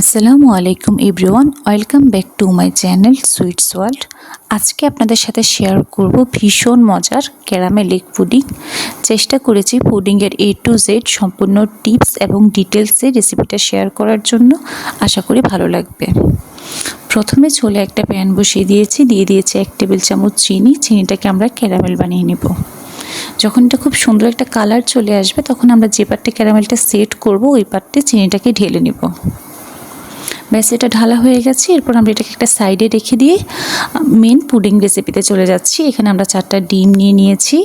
আসসালামু আলাইকুম everyone, welcome back to my channel sweets world. আজকে আপনাদের সাথে শেয়ার করব ভীষণ মজার ক্যারামেল এগ পুডিং। চেষ্টা করেছি পুডিংয়ের এ টু জেড সম্পূর্ণ টিপস এবং ডিটেলসে রেসিপিটা শেয়ার করার জন্য। আশা করি ভালো লাগবে। প্রথমে চলে একটা প্যান বসিয়ে দিয়েছি, দিয়ে দিয়েছি এক টেবিল চামচ চিনি। চিনিটাকে আমরা ক্যারামেল বানিয়ে নেব। যখন এটা খুব সুন্দর একটা কালার চলে আসবে, তখন আমরা যে পার্টে ক্যারামেলটা সেট করব, ওই পার্টে চিনিটাকে ঢেলে নেব। ব্যাস, এটা ঢালা হয়ে গেছে। এরপর আমরা এটাকে একটা সাইডে রেখে দিয়ে মেন পুডিং রেসিপিতে চলে যাচ্ছি। এখানে আমরা চারটা ডিম নিয়ে নিয়েছি।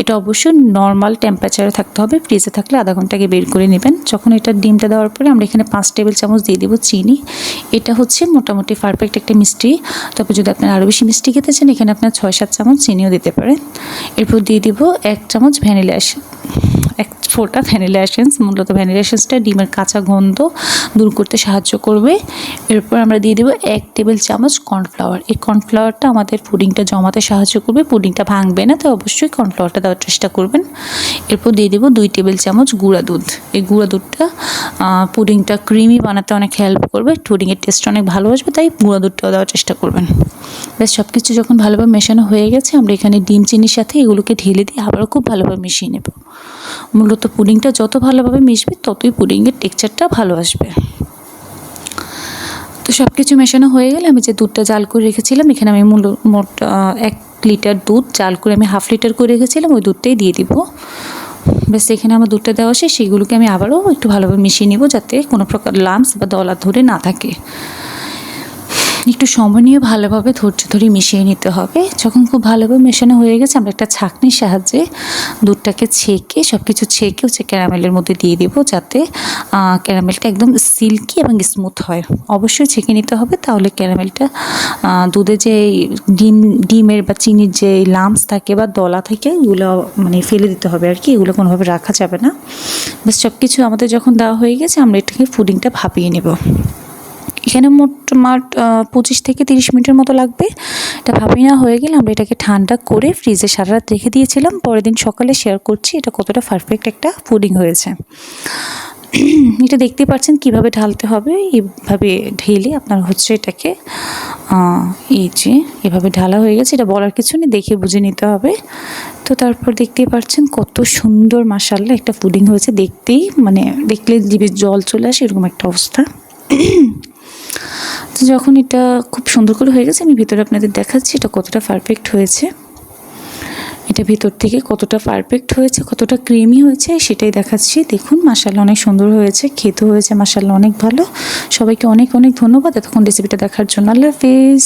এটা অবশ্যই নর্মাল টেম্পারেচারে থাকতে হবে। ফ্রিজে থাকলে আধা ঘণ্টা আগে বের করে নেবেন। যখন এটা ডিমটা দেওয়ার পরে আমরা এখানে পাঁচ টেবিল চামচ দিয়ে দেবো চিনি। এটা হচ্ছে মোটামুটি পারফেক্ট একটা মিষ্টি। তবে যদি আপনার আরও বেশি মিষ্টি খেতে চান, এখানে আপনার ছয় সাত চামচ চিনিও দিতে পারেন। এরপর দিয়ে দিব এক চামচ ভ্যানিলা এক ফোটা ভ্যানিলা এসেন্স, মূলত ভ্যানিলা এসেন্সটা ডিমের কাঁচা গন্ধ দূর করতে সাহায্য করবে। এরপর আমরা দিয়ে দেবো এক টেবিল চামচ কর্নফ্লাওয়ার। এই কর্নফ্লাওয়ারটা আমাদের পুডিংটা জমাতে সাহায্য করবে। পুডিংটা ভাঙবে না তো অবশ্যই কর্নফ্লাওয়ারটা দেওয়ার চেষ্টা করবেন। এরপর দিয়ে দেবো দুই টেবিল চামচ গুঁড়া দুধ। এই গুঁড়া দুধটা পুডিংটা ক্রিমি বানাতে অনেক হেল্প করবে। পুডিংয়ের টেস্ট অনেক ভালো আসবে, তাই গুঁড়া দুধটাও দেওয়ার চেষ্টা করবেন। ব্যাস সব কিছু যখন ভালোভাবে মেশানো হয়ে গেছে, আমরা এখানে ডিম, চিনির সাথে এগুলোকে ঢেলে দিয়ে আবারও খুব ভালোভাবে মিশিয়ে নেব। মূলত পুডিংটা যত ভালোভাবে মিশবে, ততই পুডিংয়ের টেক্সচারটা ভালো আসবে। তো সব কিছু মেশানো হয়ে গেলে আমি যে দুধটা জাল করে রেখেছিলাম, এখানে আমি মূল, মোট এক লিটার দুধ জাল করে আমি হাফ লিটার করে রেখেছিলাম, ওই দুধটাই দিয়ে দিব। ব্যাস, এখানে আমার দুধটা দেওয়া আছে সেগুলোকে আমি আবারও একটু ভালোভাবে মিশিয়ে নিব যাতে কোনো প্রকার লামস বা দলা ধরে না থাকে। একটু সময় নিয়ে ভালোভাবে ধৈর্য ধরে মিশিয়ে নিতে হবে। যখন খুব ভালোভাবে মেশানো হয়ে গেছে, আমরা একটা ছাঁকনির সাহায্যে দুধটাকে ছেঁকে সব কিছু ছেঁকে হচ্ছে ক্যারামেলের মধ্যে দিয়ে দেব যাতে ক্যারামেলটা একদম সিল্কি এবং স্মুথ হয়। অবশ্যই ছেঁকে নিতে হবে, তাহলে ক্যারামেলটা দুধে যে ডিম, ডিমের বা চিনির যে লামস থাকে বা দলা থাকে এগুলো মানে ফেলে দিতে হবে আর কি, এগুলো কোনোভাবে রাখা যাবে না। বেশ সব কিছু আমাদের যখন দেওয়া হয়ে গেছে, আমরা এটাকে ফুডিংটা ভাপিয়ে নেব। এখানে মোট মাঠ পঁচিশ থেকে তিরিশ মিনিটের মতো লাগবে। এটা ভাবি না, হয়ে গেলে আমরা এটাকে ঠান্ডা করে ফ্রিজে সারা রাত রেখে দিয়েছিলাম। পরের দিন সকালে শেয়ার করছি, এটা কতটা পারফেক্ট একটা পুডিং হয়েছে। এটা দেখতে পাচ্ছেন কীভাবে ঢালতে হবে, এইভাবে ঢেলে আপনার হচ্ছে এটাকে এই যে এভাবে ঢালা হয়ে গেছে। এটা বলার কিছু নেই, দেখে বুঝে নিতে হবে। তো তারপর দেখতেই পাচ্ছেন কত সুন্দর মাসাল্লা একটা পুডিং হয়েছে। দেখতেই মানে দেখলে জিভে জল চলে আসে, এরকম একটা অবস্থা। তো যখন এটা খুব সুন্দর করে হয়ে গেছে, আমি ভিতরে আপনাদের দেখাচ্ছি এটা কতটা পারফেক্ট হয়েছে। এটা ভিতর থেকে কতটা পারফেক্ট হয়েছে, কতটা ক্রিমি হয়েছে, সেটাই দেখাচ্ছি। দেখুন মাসাল্লা অনেক সুন্দর হয়েছে খেতে হয়েছে মাসাল্লা অনেক ভালো। সবাইকে অনেক অনেক ধন্যবাদ এতক্ষণ রেসিপিটা দেখার জন্য। আল্লাহ হাফিজ।